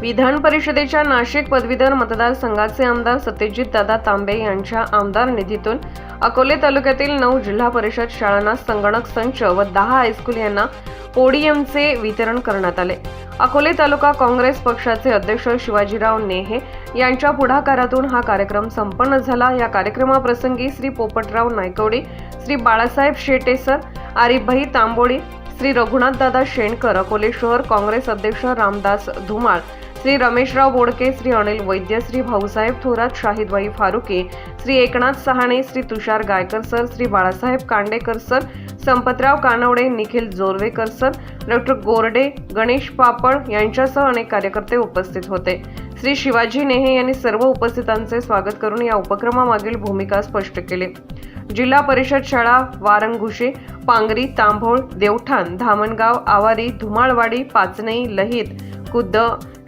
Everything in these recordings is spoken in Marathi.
विधान परिषदेच्या नाशिक पदवीधर मतदारसंघाचे आमदार सत्यजित दादा तांबे यांच्या आमदार निधीतून अकोले तालुक्यातील नऊ जिल्हा परिषद शाळांना संगणक संच व दहा हायस्कूल यांना पोडियमचे वितरण करण्यात आले. अकोले तालुका काँग्रेस पक्षाचे अध्यक्ष शिवाजीराव नेहे यांच्या पुढाकारातून हा कार्यक्रम संपन्न झाला. या कार्यक्रमाप्रसंगी श्री पोपटराव नायकवडी श्री बाळासाहेब शेटेसर आरिफभाई तांबोळी श्री रघुनाथदादा शेणकर अकोले शहर काँग्रेस अध्यक्ष Ramdas Dhumal Shri Rameshrao Bodke Shri Anil Vaidya Shri Bhausaheb Thorat Shahidbai Farooqui Shri Eknath Sahane Shri Tushar Gaikar sir Shri Balasaheb Kandekar sir Sampatrao Kanvade Nikhil Jorvekar sir doctor Gorde Ganesh Papad यांच्यासह अनेक कार्यकर्ते उपस्थित होते. श्री शिवाजी नेहे यांनी सर्व उपस्थितांचे स्वागत करून या उपक्रमामागील भूमिका स्पष्ट केली. जिल्हा परिषद शाळा वारंगुशे पांगरी तांभोळ देवठाण धामणगाव आवारी धुमाळवाडी पाचनई लहित खुद्द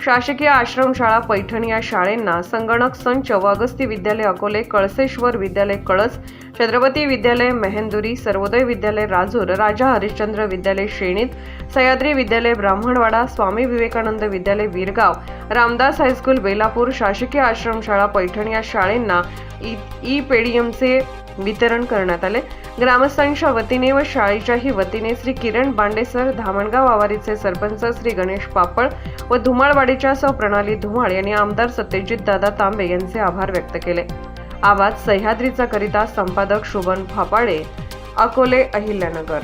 शासकीय आश्रमशाळा पैठण या शाळेंना संगणक संच व अगस्ती विद्यालय अकोले कळसेश्वर विद्यालय कळस छत्रपती विद्यालय मेहेंदुरी सर्वोदय विद्यालय राजूर राजा हरिश्चंद्र विद्यालय शेणीत सह्याद्री विद्यालय ब्राह्मणवाडा स्वामी विवेकानंद विद्यालय वीरगाव रामदास हायस्कूल बेलापूर शासकीय आश्रमशाळा पैठण या शाळेंना ई ई पेडीएमचे वितरण करण्यात आले. ग्रामस्थांच्या वतीने व शाळेच्याही वतीने श्री किरण बांडेसर धामणगाव आवारीचे सरपंच श्री गणेश पापळ व धुमाळवाडीच्या सौ प्रणाली धुमाळ यांनी आमदार सत्यजित दादा तांबे यांचे आभार व्यक्त केले. आवाज सह्याद्रीचा करिता संपादक शोभन फापाडे अकोले अहिल्यानगर.